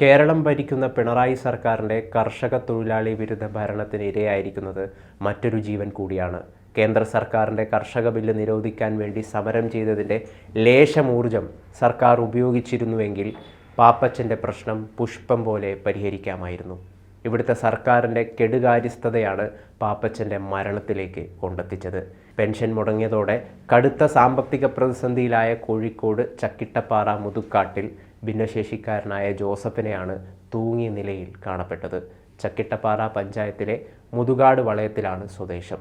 കേരളം ഭരിക്കുന്ന പിണറായി സർക്കാരിന്റെ കർഷക തൊഴിലാളി വിരുദ്ധ ഭരണത്തിന് ഇരയായിരിക്കുന്നത് മറ്റൊരു ജീവൻ കൂടിയാണ്. കേന്ദ്ര സർക്കാരിന്റെ കർഷക ബില്ല് നിരോധിക്കാൻ വേണ്ടി സമരം ചെയ്തതിന്റെ ലേശമൂർജം സർക്കാർ ഉപയോഗിച്ചിരുന്നുവെങ്കിൽ പാപ്പച്ചന്റെ പ്രശ്നം പുഷ്പം പോലെ പരിഹരിക്കാമായിരുന്നു. ഇവിടുത്തെ സർക്കാരിന്റെ കെടുകാര്യസ്ഥതയാണ് പാപ്പച്ചന്റെ മരണത്തിലേക്ക് കൊണ്ടെത്തിച്ചത്. പെൻഷൻ മുടങ്ങിയതോടെ കടുത്ത സാമ്പത്തിക പ്രതിസന്ധിയിലായ കോഴിക്കോട് ചക്കിട്ടപ്പാറ മുതുക്കാട്ടിൽ ഭിന്നശേഷിക്കാരനായ ജോസഫിനെയാണ് തൂങ്ങിയ നിലയിൽ കാണപ്പെട്ടത്. ചക്കിട്ടപ്പാറ പഞ്ചായത്തിലെ മുതുകാട് വളയത്തിലാണ് സ്വദേശം.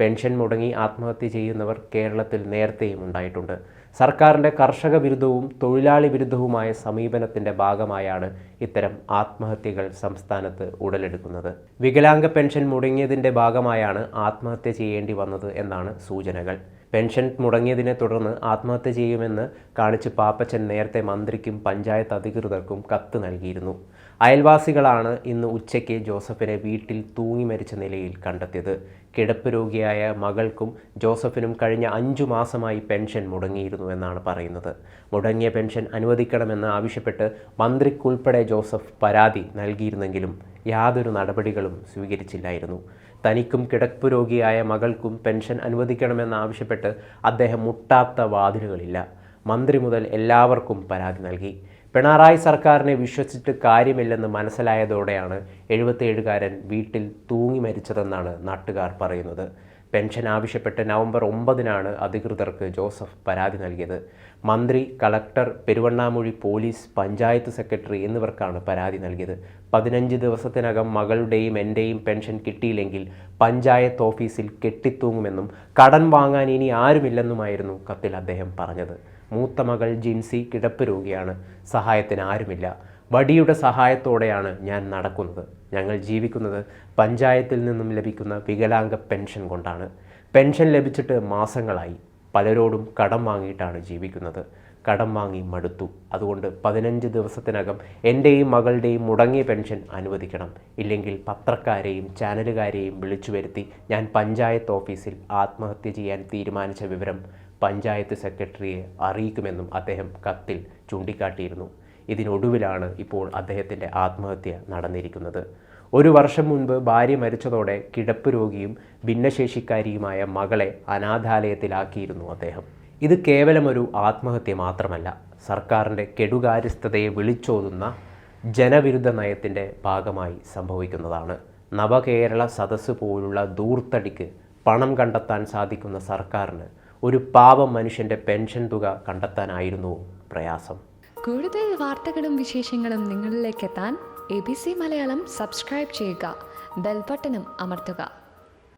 പെൻഷൻ മുടങ്ങി ആത്മഹത്യ ചെയ്യുന്നവർ കേരളത്തിൽ നേരത്തെയും ഉണ്ടായിട്ടുണ്ട്. സർക്കാരിന്റെ കർഷക വിരുദ്ധവും തൊഴിലാളി വിരുദ്ധവുമായ സമീപനത്തിന്റെ ഭാഗമായാണ് ഇത്തരം ആത്മഹത്യകൾ സംസ്ഥാനത്ത് ഉടലെടുക്കുന്നത്. വികലാംഗ പെൻഷൻ മുടങ്ങിയതിന്റെ ഭാഗമായാണ് ആത്മഹത്യ ചെയ്യേണ്ടി വന്നത് എന്നാണ് സൂചനകൾ. പെൻഷൻ മുടങ്ങിയതിനെ തുടർന്ന് ആത്മഹത്യ ചെയ്യുമെന്ന് കാണിച്ച് പാപ്പച്ചൻ നേരത്തെ മന്ത്രിക്കും പഞ്ചായത്ത് അധികൃതർക്കും കത്ത് നൽകിയിരുന്നു. അയൽവാസികളാണ് ഇന്ന് ഉച്ചയ്ക്ക് ജോസഫിനെ വീട്ടിൽ തൂങ്ങി മരിച്ച നിലയിൽ കണ്ടെത്തിയത്. കിടപ്പ് രോഗിയായ മകൾക്കും ജോസഫിനും കഴിഞ്ഞ അഞ്ചു മാസമായി പെൻഷൻ മുടങ്ങിയിരുന്നു എന്നാണ് പറയുന്നത്. മുടങ്ങിയ പെൻഷൻ അനുവദിക്കണമെന്ന് ആവശ്യപ്പെട്ട് മന്ത്രിക്കുൾപ്പെടെ ജോസഫ് പരാതി നൽകിയിരുന്നെങ്കിലും യാതൊരു നടപടികളും സ്വീകരിച്ചില്ലായിരുന്നു. തനിക്കും കിടപ്പ് രോഗിയായ മകൾക്കും പെൻഷൻ അനുവദിക്കണമെന്നാവശ്യപ്പെട്ട് അദ്ദേഹം മുട്ടാത്ത വാതിലുകളില്ല. മന്ത്രി മുതൽ എല്ലാവർക്കും പരാതി നൽകി. പിണറായി സർക്കാരിനെ വിശ്വസിച്ചിട്ട് കാര്യമില്ലെന്ന് മനസ്സിലായതോടെയാണ് എഴുപത്തിയേഴുകാരൻ വീട്ടിൽ തൂങ്ങി മരിച്ചതെന്നാണ് നാട്ടുകാർ പറയുന്നത്. പെൻഷൻ ആവശ്യപ്പെട്ട് നവംബർ ഒമ്പതിനാണ് അധികൃതർക്ക് ജോസഫ് പരാതി നൽകിയത്. മന്ത്രി collector Peruvannamuzhi police panchayat secretary എന്നിവർക്കാണ് പരാതി നൽകിയത്. പതിനഞ്ച് ദിവസത്തിനകം മകളുടെയും എന്റെയും പെൻഷൻ കിട്ടിയില്ലെങ്കിൽ പഞ്ചായത്ത് ഓഫീസിൽ കെട്ടിത്തൂങ്ങുമെന്നും കടൻ വാങ്ങാൻ ഇനി ആരുമില്ലെന്നുമായിരുന്നു കത്തിൽ അദ്ദേഹം പറഞ്ഞത്. മൂത്ത മകൾ ജിൻസി കിടപ്പ് രോഗിയാണ്. സഹായത്തിന് ആരുമില്ല. വടിയുടെ സഹായത്തോടെയാണ് ഞാൻ നടക്കുന്നത്. ഞങ്ങൾ ജീവിക്കുന്നത് പഞ്ചായത്തിൽ നിന്നും ലഭിക്കുന്ന വികലാംഗ പെൻഷൻ കൊണ്ടാണ്. പെൻഷൻ ലഭിച്ചിട്ട് മാസങ്ങളായി. പലരോടും കടം വാങ്ങിയിട്ടാണ് ജീവിക്കുന്നത്. കടം വാങ്ങി മടുത്തു. അതുകൊണ്ട് പതിനഞ്ച് ദിവസത്തിനകം എന്റെയും മകളുടെയും മുടങ്ങിയ പെൻഷൻ അനുവദിക്കണം. ഇല്ലെങ്കിൽ പത്രക്കാരെയും ചാനലുകാരെയും വിളിച്ചു വരുത്തി ഞാൻ പഞ്ചായത്ത് ഓഫീസിൽ ആത്മഹത്യ ചെയ്യാൻ തീരുമാനിച്ച വിവരം പഞ്ചായത്ത് സെക്രട്ടറിയെ അറിയിക്കുമെന്നും അദ്ദേഹം കത്തിൽ ചൂണ്ടിക്കാട്ടിയിരുന്നു. ഇതിനൊടുവിലാണ് ഇപ്പോൾ അദ്ദേഹത്തിന്റെ ആത്മഹത്യ നടന്നിരിക്കുന്നത്. ഒരു വർഷം മുൻപ് ഭാര്യ മരിച്ചതോടെ കിടപ്പ് രോഗിയും ഭിന്നശേഷിക്കാരിയുമായ മകളെ അനാഥാലയത്തിലാക്കിയിരുന്നു അദ്ദേഹം. ഇത് കേവലമൊരു ആത്മഹത്യ മാത്രമല്ല സർക്കാരിന്റെ കെടുകാര്യസ്ഥതയെ വിളിച്ചോതുന്ന ജനവിരുദ്ധ നയത്തിന്റെ ഭാഗമായി സംഭവിക്കുന്നതാണ്. നവകേരള സദസ്സ് പോലുള്ള ദൂർത്തടിക്ക് പണം കണ്ടെത്താൻ സാധിക്കുന്ന സർക്കാരിന് ഒരു പാവം മനുഷ്യന്റെ പെൻഷൻ തുക കണ്ടെത്താനായിരുന്നു പ്രയാസം. കൂടുതൽ വാർത്തകളും വിശേഷങ്ങളും നിങ്ങളിലേക്ക് എത്താൻ A B C Malayalam subscribe ചെയ്യുക. ബെൽബട്ടനും അമർത്തുക.